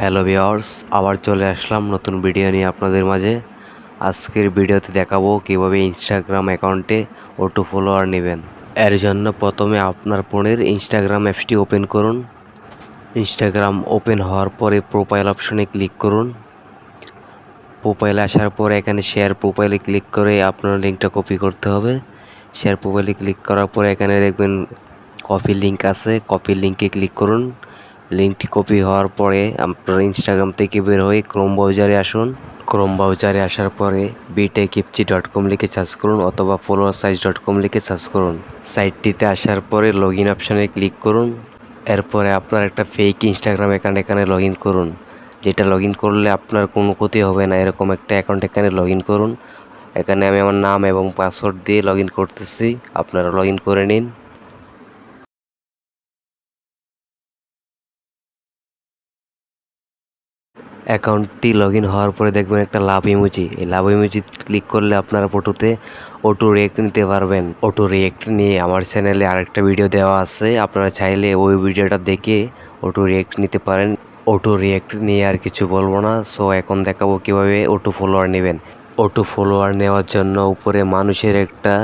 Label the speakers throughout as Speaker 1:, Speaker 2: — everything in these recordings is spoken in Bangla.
Speaker 1: হ্যালো ভিওর্স আবার চলে আসলাম নতুন ভিডিও নিয়ে আপনাদের মাঝে। আজকের ভিডিওতে দেখাবো কীভাবে ইনস্টাগ্রাম অ্যাকাউন্টে অটো ফলোয়ার নেবেন। এর জন্য প্রথমে আপনার ফোনের ইনস্টাগ্রাম অ্যাপসটি ওপেন করুন। ইনস্টাগ্রাম ওপেন হওয়ার পরে প্রোফাইল অপশনে ক্লিক করুন। প্রোফাইলে আসার পরে এখানে শেয়ার প্রোফাইলে ক্লিক করে আপনার লিঙ্কটা কপি করতে হবে। শেয়ার প্রোফাইলে ক্লিক করার পরে এখানে দেখবেন কপি লিঙ্ক আছে। কপি লিঙ্কে ক্লিক করুন। লিঙ্কটি কপি হওয়ার পরে আপনার ইনস্টাগ্রাম থেকে বের হয়ে ক্রোম ব্রাউজারে আসুন। ক্রোম ব্রাউজারে আসার পরে বিটেক ইপচি ডট কম লিখে সার্চ করুন অথবা ফলোয়ার সাইজ ডট কম লিখে সার্চ করুন। সাইটটিতে আসার পরে লগ ইন অপশানে ক্লিক করুন। এরপরে আপনার একটা ফেক ইনস্টাগ্রাম অ্যাকাউন্ট এখানে লগ ইন করুন। যেটা লগ ইন করলে আপনার কোনো ক্ষতি হবে না, এরকম একটা অ্যাকাউন্ট এখানে লগ ইন করুন। এখানে আমি আমার নাম এবং পাসওয়ার্ড দিয়ে লগ ইন করতেছি। আপনারা লগ ইন করে নিন। অ্যাকাউন্টটি লগ ইন হওয়ার পরে দেখবেন একটা লাভ ইমোজি এই লাভ ইমোজি ক্লিক করলে আপনারা ফটোতে অটো রিয়েক্ট নিতে পারবেন। অটো রিয়েক্ট নিয়ে আমার চ্যানেলে আরেকটা ভিডিও দেওয়া আছে। আপনারা চাইলে ওই ভিডিওটা দেখে অটো রিয়েক্ট নিতে পারেন। অটো রিয়েক্ট নিয়ে আর কিছু বলব না। সো এখন দেখাবো কীভাবে অটো ফলোয়ার নেবেন। অটো ফলোয়ার নেওয়ার জন্য উপরে মানুষের একটা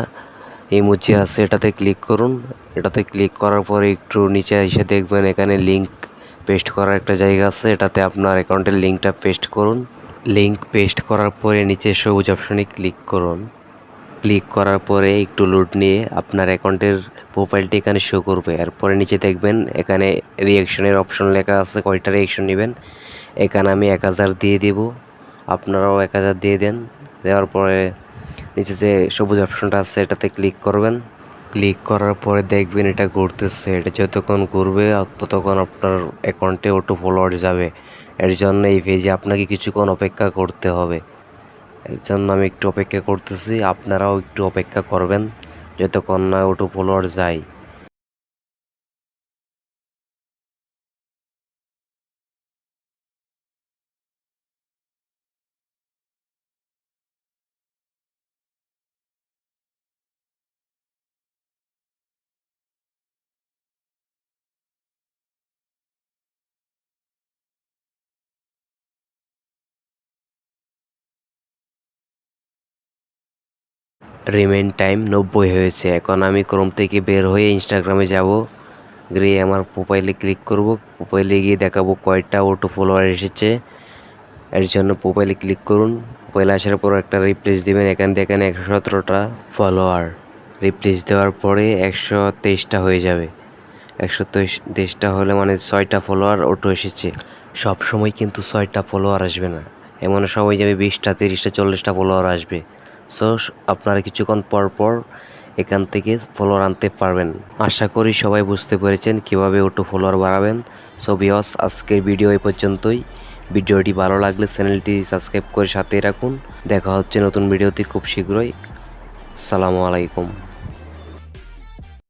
Speaker 1: ইমোজি আছে। এটাতে ক্লিক করুন। এটাতে ক্লিক করার পরে একটু নিচে এসে দেখবেন এখানে লিঙ্ক পেস্ট করার একটা জায়গা আছে, এটাতে আপনার অ্যাকাউন্টের লিঙ্কটা পেস্ট করুন। লিঙ্ক পেস্ট করার পরে নিচে সবুজ অপশনে ক্লিক করুন। ক্লিক করার পরে একটু লোড নিয়ে আপনার অ্যাকাউন্টের প্রোফাইলটি এখানে শো করবে। এরপরে নিচে দেখবেন, এখানে রিয়াকশনের অপশন লেখা আছে, কয়টা রিয়াকশন নেবেন। এখানে আমি এক হাজার দিয়ে দিব। আপনারাও এক হাজার দিয়ে দেন। দেওয়ার পরে নিচে যে সবুজ অপশনটা আছে, এটাতে ক্লিক করবেন। ক্লিক করার পরে দেখবেন এটা ঘুরতেছে। এটা যতক্ষণ ঘুরবে, ততক্ষণ আপনার অ্যাকাউন্টে অটো ফলোয়ার যাবে। এর জন্য এই পেজে আপনাকে কিছুক্ষণ অপেক্ষা করতে হবে। এর জন্য আমি একটু অপেক্ষা করতেছি। আপনারাও একটু অপেক্ষা করবেন, যতক্ষণ না অটো ফলোয়ার যায়। রিমেন টাইম নব্বই হয়েছে। এখন আমি ক্রোম থেকে বের হয়ে ইনস্টাগ্রামে যাব। গিয়ে আমার প্রোফাইলে ক্লিক করব। প্রোফাইলে গিয়ে দেখাবো কয়টা অটো ফলোয়ার এসেছে। এর জন্য প্রোফাইলে ক্লিক করুন। প্রোফাইলে আসার পর একটা রিপ্লেস দেবেন। এখান থেকে এখানে একশো সতেরোটা ফলোয়ার রিপ্লেস দেওয়ার পরে একশো তেইশটা হয়ে যাবে। একশো তেইশ তেইশটা হলে মানে ছয়টা ফলোয়ার অটো এসেছে। সব সময় কিন্তু ছয়টা ফলোয়ার আসবে না। এমন সময় যাবে বিশটা, তিরিশটা, চল্লিশটা ফলোয়ার আসবে। সো আপনারা কিছুক্ষণ পর পর এখান থেকে ফলোয়ার আনতে পারবেন। আশা করি সবাই বুঝতে পেরেছেন কীভাবে ওটো ফলোয়ার বাড়াবেন। সো বিয়স আজকের ভিডিও এই পর্যন্তই। ভিডিওটি ভালো লাগলে চ্যানেলটি সাবস্ক্রাইব করে সাথে রাখুন। দেখা হচ্ছে নতুন ভিডিওতে খুব শীঘ্রই। সালামু আলাইকুম।